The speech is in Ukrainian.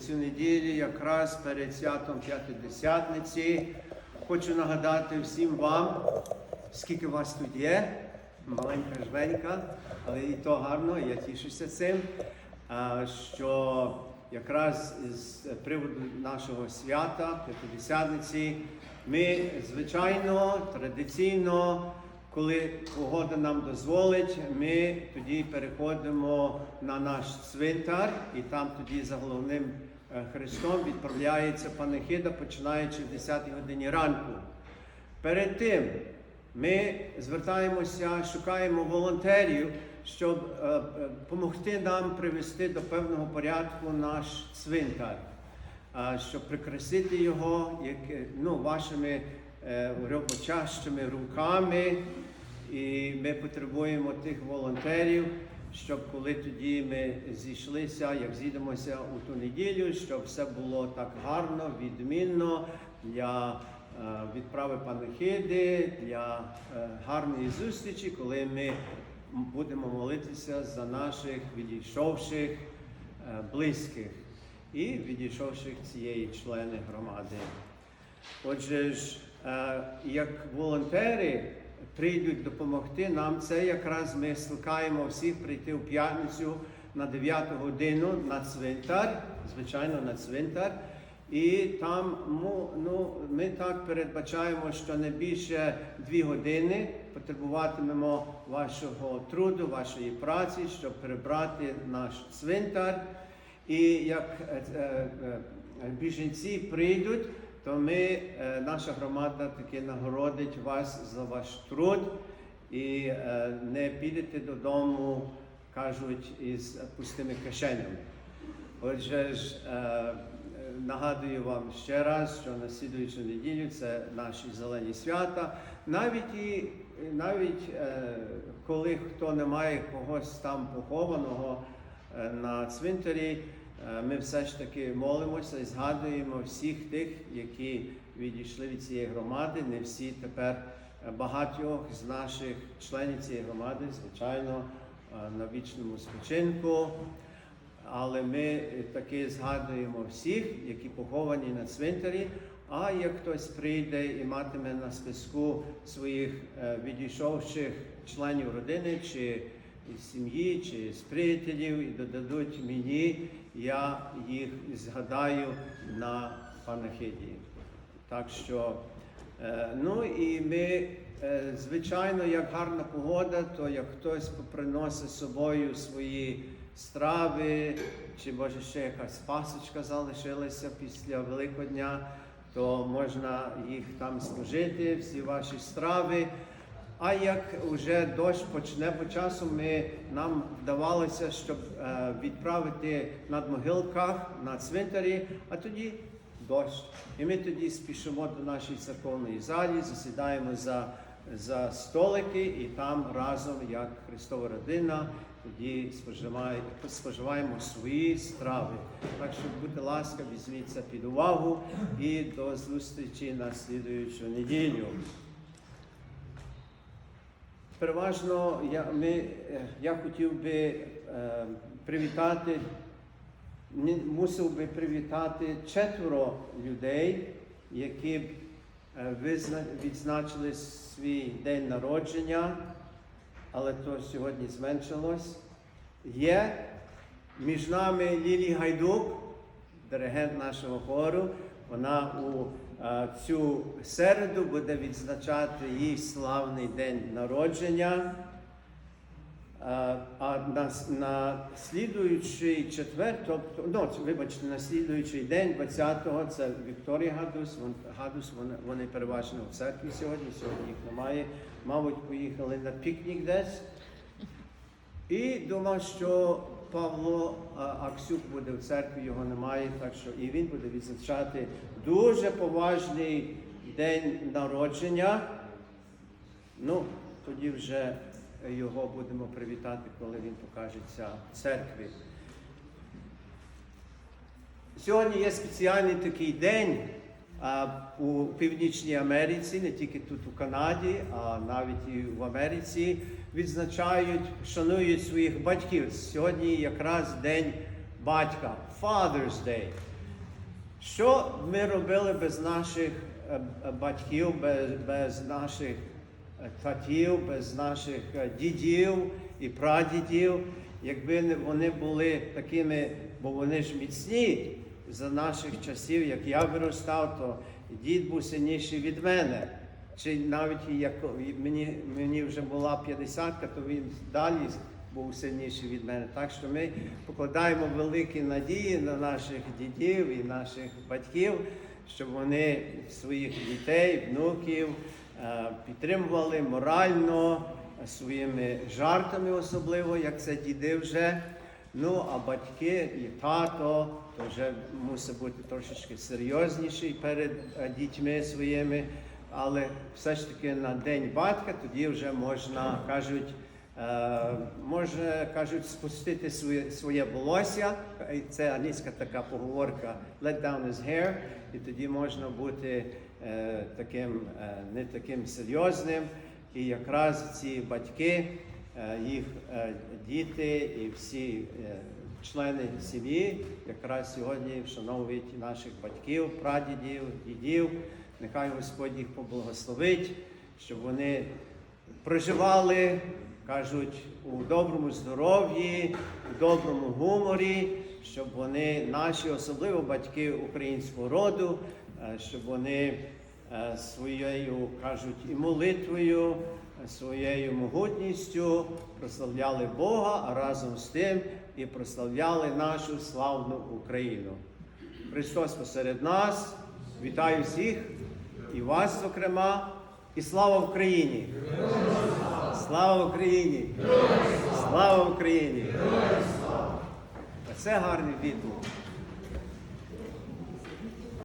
цю неділю, якраз перед святом П'ятидесятниці, хочу нагадати всім вам, скільки вас тут є. Маленька жменька, але і то гарно, я тішуся цим. Що якраз з приводу нашого свята, П'ятидесятниці, ми звичайно традиційно коли погода нам дозволить, ми тоді переходимо на наш цвинтар, і там тоді за головним е, Христом відправляється панихида, починаючи в 10 годині ранку. Перед тим ми звертаємося, шукаємо волонтерів, щоб допомогти нам привести до певного порядку наш цвинтар, щоб прикрасити його як, е, ну, вашими е, робочащими руками. І ми потребуємо тих волонтерів, щоб коли тоді ми зійшлися, як зійдемося у ту неділю, щоб все було так гарно, відмінно для е, відправи панихиди, для е, гарної зустрічі, коли ми будемо молитися за наших відійшовших близьких і відійшовших цієї члени громади. Отже ж, як волонтери прийдуть допомогти нам, це якраз ми скликаємо всіх прийти в п'ятницю на 9 годину на цвинтар, звичайно, на цвинтар. І там ну, ми так передбачаємо, що не більше дві години потребуватимемо вашого труду, вашої праці, щоб прибрати наш цвинтар. І як е, е, е, біженці прийдуть, то ми, е, наша громада таки нагородить вас за ваш труд і е, не підете додому, кажуть, із пустими кишенями. Отже ж, е, нагадую вам ще раз, що на слідуючу неділю це наші зелені свята. Навіть і навіть коли хто не має когось там похованого на цвинтарі, ми все ж таки молимося і згадуємо всіх тих, які відійшли від цієї громади. Не всі тепер е, багатьох з наших членів цієї громади, звичайно, е, на вічному спочинку. Але ми таки згадуємо всіх, які поховані на цвинтарі. А як хтось прийде і матиме на списку своїх е, відійшовших членів родини, чи із сім'ї, чи з приятелів, і додадуть мені, я їх згадаю на панахиді. Так що, е, ну і ми, е, звичайно, як гарна погода, то як хтось приносить з собою свої страви, чи може ще якась пасочка залишилася після Великодня, то можна їх там служити, всі ваші страви. А як вже дощ почне по часу, ми, нам вдавалося, щоб е, відправити на могилках на цвинтарі, а тоді дощ. І ми тоді спішимо до нашої церковної залі, засідаємо за, за столики і там разом, як Христова родина, тоді споживаємо, споживаємо свої страви. Так що, будьте ласка, візьміть це під увагу і до зустрічі на слідуючу неділю. Переважно я, ми, е, я хотів би е, привітати, мусив би привітати четверо людей, які е, визна- відзначили свій день народження, але то сьогодні зменшилось. Є між нами Лілі Гайдук, диригент нашого хору. Вона у цю середу буде відзначати її славний день народження. А на, на слідуючий четвер, тобто, ну, вибачте, на слідуючий день, 20-го, це Вікторія Гадус. Вон, Гадус, вони, вони переважно в церкві сьогодні, сьогодні їх немає. Мабуть, поїхали на пікнік десь. І думав, що Павло Аксюк буде в церкві, його немає, так що і він буде відзначати дуже поважний день народження. Ну, тоді вже його будемо привітати, коли він покажеться в церкві. Сьогодні є спеціальний такий день у Північній Америці, не тільки тут у Канаді, а навіть і в Америці. Відзначають, шанують своїх батьків. Сьогодні якраз день батька, Father's Day. Що ми робили без наших е, е, батьків, без, без наших е, татів, без наших дідів і прадідів, якби вони були такими, бо вони ж міцні за наших часів, як я виростав, то дід був сильніший від мене. Чи навіть як мені, мені вже була 50, то він далі був сильніший від мене. Так що ми покладаємо великі надії на наших дідів і наших батьків, щоб вони своїх дітей, внуків е, підтримували морально, своїми жартами, особливо, як це діди вже. Ну, а батьки і тато то вже мусить бути трошечки серйозніший перед е, дітьми своїми. Але все ж таки на день батька тоді вже можна кажуть. Е, може, кажуть, спустити своє, своє волосся. Це англійська така поговорка let down his hair, і тоді можна бути е, таким, не таким серйозним. І якраз ці батьки, їх е, діти і всі е, члени сім'ї якраз сьогодні вшановують наших батьків, прадідів, дідів. Нехай Господь їх поблагословить, щоб вони проживали, кажуть, у доброму здоров'ї, у доброму гуморі, щоб вони, наші, особливо батьки українського роду, е, щоб вони е, своєю, кажуть, і молитвою, е, своєю могутністю прославляли Бога, а разом з тим і прославляли нашу славну Україну. Христос посеред нас. Вітаю всіх і вас, зокрема, і слава Україні! Слава Україні! Слава Україні! Це гарний відгук.